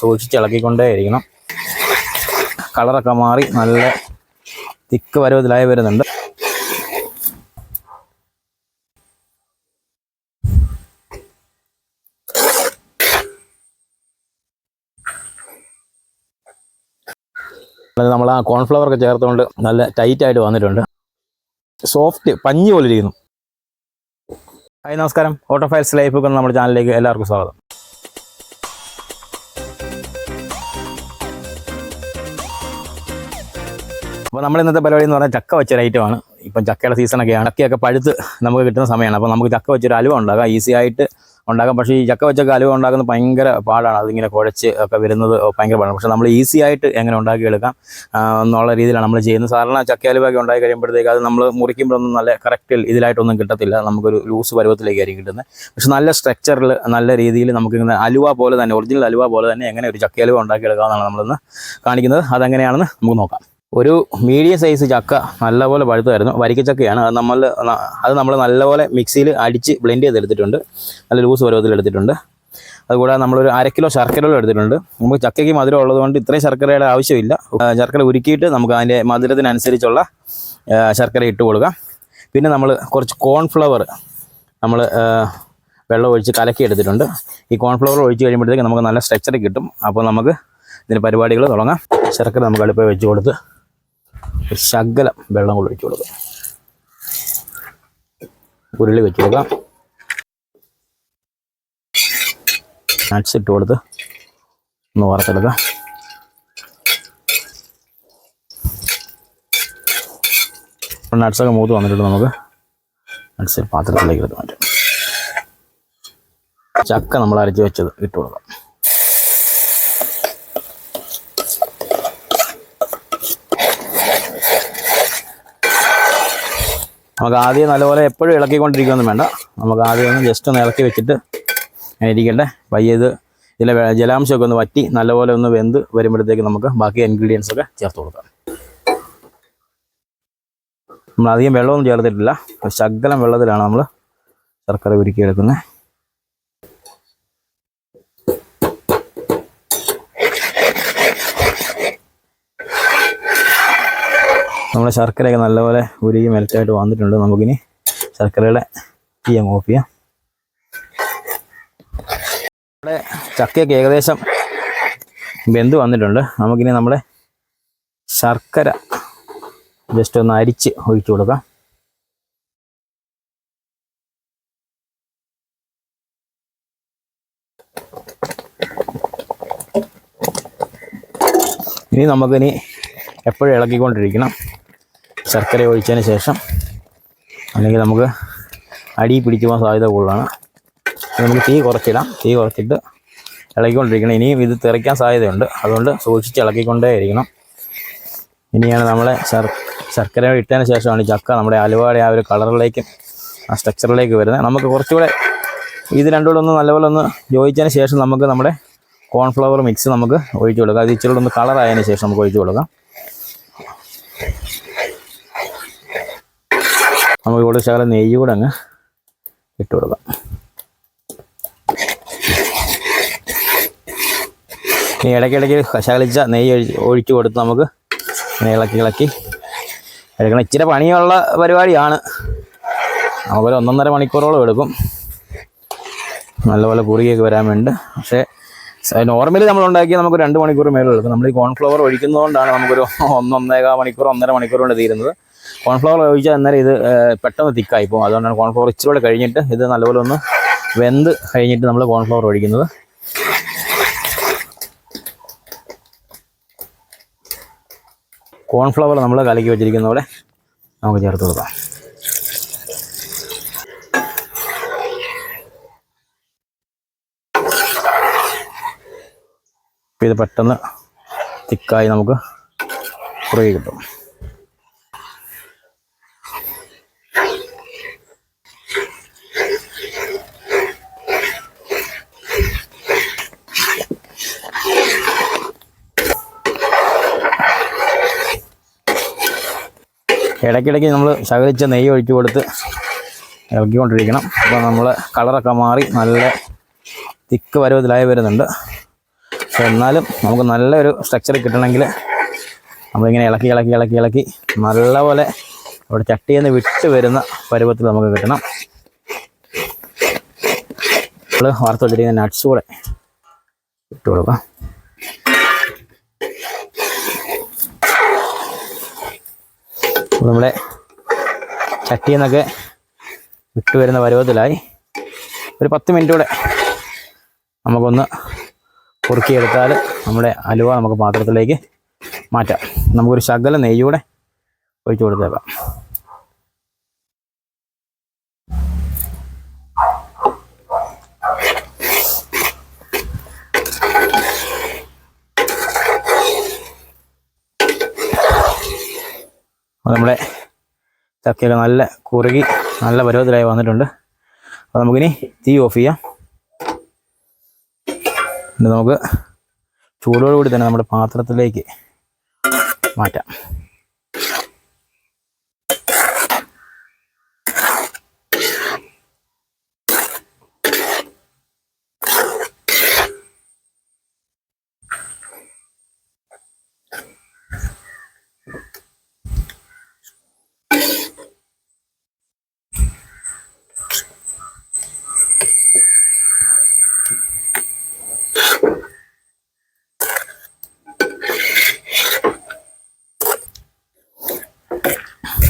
സൂക്ഷിച്ച് ഇളക്കിക്കൊണ്ടേ ഇരിക്കണം കളറൊക്കെ മാറി നല്ല തിക്ക് പരുവത്തിലായി വരുന്നുണ്ട്. നമ്മൾ ആ കോൺഫ്ലവർ ഒക്കെ ചേർത്തുകൊണ്ട് നല്ല ടൈറ്റ് ആയിട്ട് വന്നിട്ടുണ്ട്. സോഫ്റ്റ് പഞ്ഞി പോലെ ഇരിക്കുന്നു. ഹായ് നമസ്കാരം. ഓട്ടോ ഫയൽസ് ലൈഫ് എന്ന നമ്മുടെ ചാനലിലേക്ക് എല്ലാവർക്കും സ്വാഗതം. അപ്പോൾ നമ്മൾ ഇന്നത്തെ പരിപാടി എന്ന് പറഞ്ഞാൽ ചക്ക വെച്ചൊരു ഐറ്റമാണ് ഇപ്പം ചക്കയുടെ സീസണൊക്കെയാണ് ചക്കയൊക്കെ പഴുത്ത് നമുക്ക് കിട്ടുന്ന സമയമാണ്. അപ്പോൾ നമുക്ക് ചക്ക വെച്ചൊരു അലുവ ഉണ്ടാക്കാം. ഈസി ആയിട്ട് ഉണ്ടാക്കാം. പക്ഷേ ഈ ചക്ക വെച്ചൊക്കെ അലുവ ഉണ്ടാക്കുന്നത് ഭയങ്കര പാടാണ്. അതിങ്ങനെ കുഴച്ച് ഒക്കെ വരുന്നത് ഭയങ്കര പാടാണ്. പക്ഷേ നമ്മൾ ഈസി ആയിട്ട് എങ്ങനെ ഉണ്ടാക്കിയെടുക്കാം എന്നുള്ള രീതിയിലാണ് നമ്മൾ ചെയ്യുന്നത്. സാധാരണ ചക്ക അലുവയൊക്കെ ഉണ്ടാക്കി കഴിയുമ്പോഴത്തേക്ക് അത് നമ്മൾ മുറിക്കുമ്പോഴൊന്നും നല്ല കറക്റ്റ് ഇതിലായിട്ടൊന്നും കിട്ടത്തില്ല. നമുക്കൊരു ലൂസ് പരുവത്തിലേക്കായിരിക്കും കിട്ടുന്നത്. പക്ഷേ നല്ല സ്ട്രക്ചറിൽ നല്ല രീതിയിൽ നമുക്കിങ്ങനെ അലുവ പോലെ തന്നെ ഒറിജിനൽ അലുവ പോലെ തന്നെ എങ്ങനെ ഒരു ചക്ക അലുവ ഉണ്ടാക്കിയെടുക്കാമെന്നാണ് നമ്മളിന്ന് കാണിക്കുന്നത്. അതെങ്ങനെയാണെന്ന് നമുക്ക് നോക്കാം. ഒരു മീഡിയം സൈസ് ചക്ക നല്ലപോലെ പഴുത്തായിരുന്നു വരിക്കച്ചക്കയാണ് അത് നമ്മൾ അത് നമ്മൾ നല്ലപോലെ മിക്സിയിൽ അടിച്ച് ബ്ലെൻഡ് ചെയ്തെടുത്തിട്ടുണ്ട്. നല്ല ലൂസ് പരുവത്തിൽ എടുത്തിട്ടുണ്ട്. അതുകൂടാതെ നമ്മളൊരു അര കിലോ ശർക്കരകളും എടുത്തിട്ടുണ്ട്. നമുക്ക് ചക്കയ്ക്ക് മധുരം ഉള്ളതുകൊണ്ട് ഇത്രയും ശർക്കരയുടെ ആവശ്യമില്ല. ശർക്കര ഉരുക്കിയിട്ട് നമുക്ക് അതിന്റെ മധുരത്തിനനുസരിച്ചുള്ള ശർക്കര ഇട്ട് കൊടുക്കാം. പിന്നെ നമ്മൾ കുറച്ച് കോൺഫ്ലവർ നമ്മൾ വെള്ളം ഒഴിച്ച് കലക്കി എടുത്തിട്ടുണ്ട്. ഈ കോൺഫ്ലവർ ഒഴിച്ച് കഴിയുമ്പോഴത്തേക്ക് നമുക്ക് നല്ല സ്ട്രക്ചർ കിട്ടും. അപ്പോൾ നമുക്ക് ഇതിന് പരിപാടികൾ തുടങ്ങാം. ശർക്കര നമുക്ക് അടുപ്പ് വെച്ച് കൊടുത്ത് ഒരു ശകലം വെള്ളം കൂടി ഒഴിച്ച് കൊടുക്കാം ഉരുളി വെച്ച് കൊടുക്കാം. നട്ട്സ് ഇട്ട് കൊടുത്ത് ഒന്ന് വറുത്തെടുക്കാം. നട്ട്സൊക്കെ മൂത്ത് വന്നിട്ടുണ്ട് നമുക്ക്. നട്ട്സ് പാത്രത്തിലേക്ക് എടുത്ത് മാറ്റാം. ചക്ക നമ്മൾ അരച്ച് വെച്ചത് ഇട്ട് കൊടുക്കാം. നമുക്ക് ആദ്യം നല്ലപോലെ എപ്പോഴും ഇളക്കിക്കൊണ്ടിരിക്കുകയൊന്നും വേണ്ട. നമുക്ക് ആദ്യം ഒന്ന് ജസ്റ്റ് ഒന്ന് ഇളക്കി വെച്ചിട്ട് ഇരിക്കട്ടെ. പയ്യെ ഇത് ഇതിലെ ജലാംശമൊക്കെ ഒന്ന് വറ്റി നല്ലപോലെ ഒന്ന് വെന്ത് വരുമ്പോഴത്തേക്ക് നമുക്ക് ബാക്കി ഇൻഗ്രീഡിയൻസ് ഒക്കെ ചേർത്ത് കൊടുക്കാം. നമ്മൾ അധികം വെള്ളമൊന്നും ചേർത്തിട്ടില്ല. ശകലം വെള്ളത്തിലാണ് നമ്മൾ ശർക്കര ഉരുക്കിയെടുക്കുന്നത്. നമ്മുടെ ശർക്കരയൊക്കെ നല്ലപോലെ ഉരുകി മെൽറ്റായിട്ട് വന്നിട്ടുണ്ട്. നമുക്കിനി ശർക്കരയുടെ തീ അങ്ങ് ഓഫ് ചെയ്യാം. നമ്മുടെ ചക്കയൊക്കെ ഏകദേശം ബന്ധു വന്നിട്ടുണ്ട്. നമുക്കിനി നമ്മുടെ ശർക്കര ജസ്റ്റ് ഒന്ന് അരിച്ച് ഒഴിച്ചു കൊടുക്കാം. ഇനി നമുക്കിനി എപ്പോഴും ഇളക്കിക്കൊണ്ടിരിക്കണം. ശർക്കര ഒഴിച്ചതിന് ശേഷം അല്ലെങ്കിൽ നമുക്ക് അടി പോകാൻ സാധ്യത കൂടുതലാണ്. നമുക്ക് തീ കുറച്ചിടാം. തീ കുറച്ചിട്ട് ഇളകിക്കൊണ്ടിരിക്കണം. ഇനിയും ഇത് തെറിക്കാൻ സാധ്യതയുണ്ട്. അതുകൊണ്ട് സൂക്ഷിച്ച് ഇളക്കിക്കൊണ്ടേ ഇരിക്കണം ഇനിയാണ് നമ്മളെ ശർ ശർക്കര ഇട്ടതിന് ശേഷമാണ് ചക്ക നമ്മുടെ അലുവയുടെ ആ ഒരു കളറിലേക്കും ആ സ്ട്രക്ചറിലേക്ക് വരുന്നത്. നമുക്ക് കുറച്ചുകൂടെ ഇത് രണ്ടും കൂടെ ഒന്ന് നല്ലപോലെ ഒന്ന് യോജിച്ചതിന് ശേഷം നമുക്ക് നമ്മുടെ കോൺഫ്ലവർ മിക്സ് നമുക്ക് ഒഴിച്ചു കൊടുക്കാം. അത് ഇച്ചിരി ഒന്ന് കളറായതിന് ശേഷം നമുക്ക് ഒഴിച്ചു കൊടുക്കാം. നമുക്ക് ഇവിടെ ശകലം നെയ്യ് കൂടെ അങ്ങ് ഇട്ട് കൊടുക്കാം. ഇനി ഇടയ്ക്കിടയ്ക്ക് ശകലിച്ച നെയ്യ് ഒഴിച്ച് കൊടുത്ത് നമുക്ക് ഇളക്കി ഇളക്കി എടുക്കണം. ഇച്ചിരി പണിയുള്ള പരിപാടിയാണ്. നമുക്കൊരു ഒന്നൊന്നര മണിക്കൂറോളം എടുക്കും. നല്ലപോലെ കുറുകിയൊക്കെ വരാൻ വേണ്ടി. പക്ഷേ നോർമലി നമ്മൾ ഉണ്ടാക്കി നമുക്ക് രണ്ട് മണിക്കൂർ മേലെ എടുക്കും. നമ്മൾ ഈ കോൺഫ്ലവർ ഒഴിക്കുന്നതുകൊണ്ടാണ് നമുക്കൊരു ഒന്നൊന്നേകാൽ മണിക്കൂർ ഒന്നര മണിക്കൂർ കൊണ്ട് തീരുന്നത്. കോൺഫ്ലവർ ഒഴിച്ചാൽ അന്നേരം ഇത് പെട്ടെന്ന് തിക്കായി പോകും. അതുകൊണ്ടാണ് കോൺഫ്ലവർ ഇച്ചിരി കൂടെ കഴിഞ്ഞിട്ട് ഇത് നല്ലപോലെ ഒന്ന് വെന്ത് കഴിഞ്ഞിട്ട് നമ്മൾ കോൺഫ്ലവർ ഒഴിക്കുന്നത്. കോൺഫ്ലവർ നമ്മൾ കലക്കി വെച്ചിരിക്കുന്ന പോലെ നമുക്ക് ചേർത്ത് കൊടുക്കാം. ഇത് പെട്ടെന്ന് തിക്കായി നമുക്ക് കുറുകി കിട്ടും. ഇടയ്ക്കിടയ്ക്ക് നമ്മൾ ശകലിച്ച നെയ്യ് ഒഴിച്ചു കൊടുത്ത് ഇളക്കിക്കൊണ്ടിരിക്കണം. അപ്പോൾ നമ്മൾ കളറൊക്കെ മാറി നല്ല തിക്ക് പരുവത്തിലായി വരുന്നുണ്ട്. പക്ഷെ എന്നാലും നമുക്ക് നല്ലൊരു സ്ട്രക്ചർ കിട്ടണമെങ്കിൽ നമ്മളിങ്ങനെ ഇളക്കി ഇളക്കി ഇളക്കി ഇളക്കി നല്ലപോലെ അവിടെ ചട്ടിയിൽ നിന്ന് വിട്ട് വരുന്ന പരുവത്തിൽ നമുക്ക് കിട്ടണം. നമ്മൾ വറുത്ത് നട്ട്സ് കൂടെ ഇട്ട് കൊടുക്കാം. നമ്മുടെ ചട്ടിയിൽ നിന്നൊക്കെ വിട്ട് പരുവത്തിലായി. ഒരു പത്ത് മിനിറ്റ് കൂടെ നമുക്കൊന്ന് കുറുക്കിയെടുത്താൽ നമ്മുടെ അലുവ നമുക്ക് പാത്രത്തിലേക്ക് മാറ്റാം. നമുക്കൊരു ശകല നെയ്യൂടെ ഒഴിച്ചു കൊടുത്തേക്കാം. നമ്മുടെ ചക്കയൊക്കെ നല്ല കുറുകി നല്ല പരുവത്തിലായി വന്നിട്ടുണ്ട്. അപ്പോൾ നമുക്കിനി തീ ഓഫ് ചെയ്യാം. നമുക്ക് ചൂടോടുകൂടി തന്നെ നമ്മുടെ പാത്രത്തിലേക്ക് മാറ്റാം.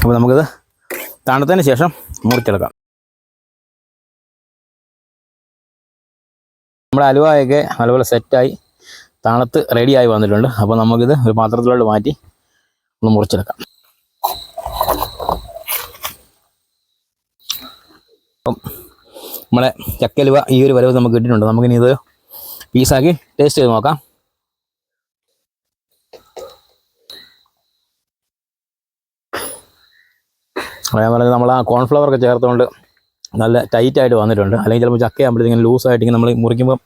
അപ്പോൾ നമുക്കിത് തണുത്തതിന് ശേഷം മുറിച്ചെടുക്കാം. നമ്മുടെ അലുവയൊക്കെ നല്ലപോലെ സെറ്റായി തണുത്ത് റെഡിയായി വന്നിട്ടുണ്ട്. അപ്പോൾ നമുക്കിത് ഒരു പാത്രത്തിലോട്ട് മാറ്റി ഒന്ന് മുറിച്ചെടുക്കാം. അപ്പം നമ്മളെ ചക്കലുവ ഈ ഒരു വരവ് നമുക്ക് കിട്ടിയിട്ടുണ്ട്. നമുക്കിനി ഇത് പീസാക്കി ടേസ്റ്റ് ചെയ്ത് നോക്കാം. അതേപോലെ നമ്മൾ ആ കോൺഫ്ലവർ ഒക്കെ ചേർത്തുകൊണ്ട് നല്ല ടൈറ്റ് ആയിട്ട് വന്നിട്ടുണ്ട്. അല്ലെങ്കിൽ ചിലപ്പോൾ ചക്ക ആകുമ്പോഴത്തേക്കും ലൂസായിട്ട് ഇങ്ങനെ നമ്മൾ മുറിക്കുമ്പോൾ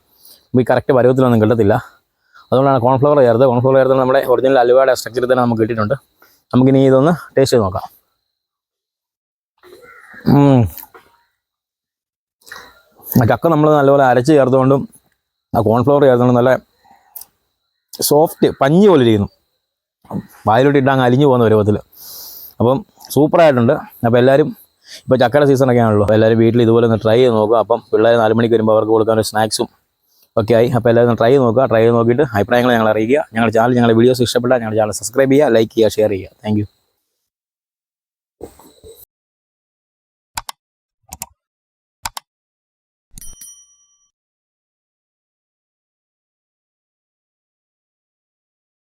ഈ കറക്റ്റ് പരുവത്തിലൊന്നും കിട്ടത്തില്ല. അതുകൊണ്ടാണ് കോൺഫ്ലവർ ചേർത്ത് കോൺഫ്ലവർ ചേർത്ത് നമ്മുടെ ഒറിജിനൽ അലുവയുടെ സ്ട്രക്ചർ തന്നെ നമുക്ക് കിട്ടിയിട്ടുണ്ട്. നമുക്കിനി ഇതൊന്ന് ടേസ്റ്റ് ചെയ്ത് നോക്കാം. ചക്ക നമ്മൾ നല്ലപോലെ അരച്ച് ചേർത്തുകൊണ്ടും ആ കോൺഫ്ലവർ ചേർത്തുകൊണ്ടും നല്ല സോഫ്റ്റ് പഞ്ഞി പോലെ ഇരിക്കുന്നു. വായിലോട്ട് ഇട്ടാൽ അങ്ങ് അലിഞ്ഞു പോകുന്ന പരുവത്തിൽ അപ്പം സൂപ്പറായിട്ടുണ്ട്. അപ്പോൾ എല്ലാവരും ഇപ്പോൾ ചക്കയുടെ സീസണൊക്കെ ആണല്ലോ. എല്ലാവരും വീട്ടിൽ ഇതുപോലെ ഒന്ന് ട്രൈ ചെയ്ത് നോക്കുക. അപ്പം പിള്ളേർ നാല് മണിക്ക് വരുമ്പോൾ അവർക്ക് കൊടുക്കാൻ ഒരു സ്നാക്സും ഒക്കെ ആയി. അപ്പോൾ എല്ലാവരും ട്രൈ ചെയ്ത് നോക്കുക. ട്രൈ ചെയ്ത് നോക്കിയിട്ട് അഭിപ്രായങ്ങൾ ഞങ്ങൾ അറിയിക്കുക. ഞങ്ങളുടെ ചാനൽ ഞങ്ങളുടെ വീഡിയോസ് ഇഷ്ടപ്പെട്ടാൽ ഞങ്ങളുടെ ചാനൽ സബ്സ്ക്രൈബ് ചെയ്യുക ലൈക്ക് ചെയ്യുക ഷെയർ ചെയ്യുക. താങ്ക്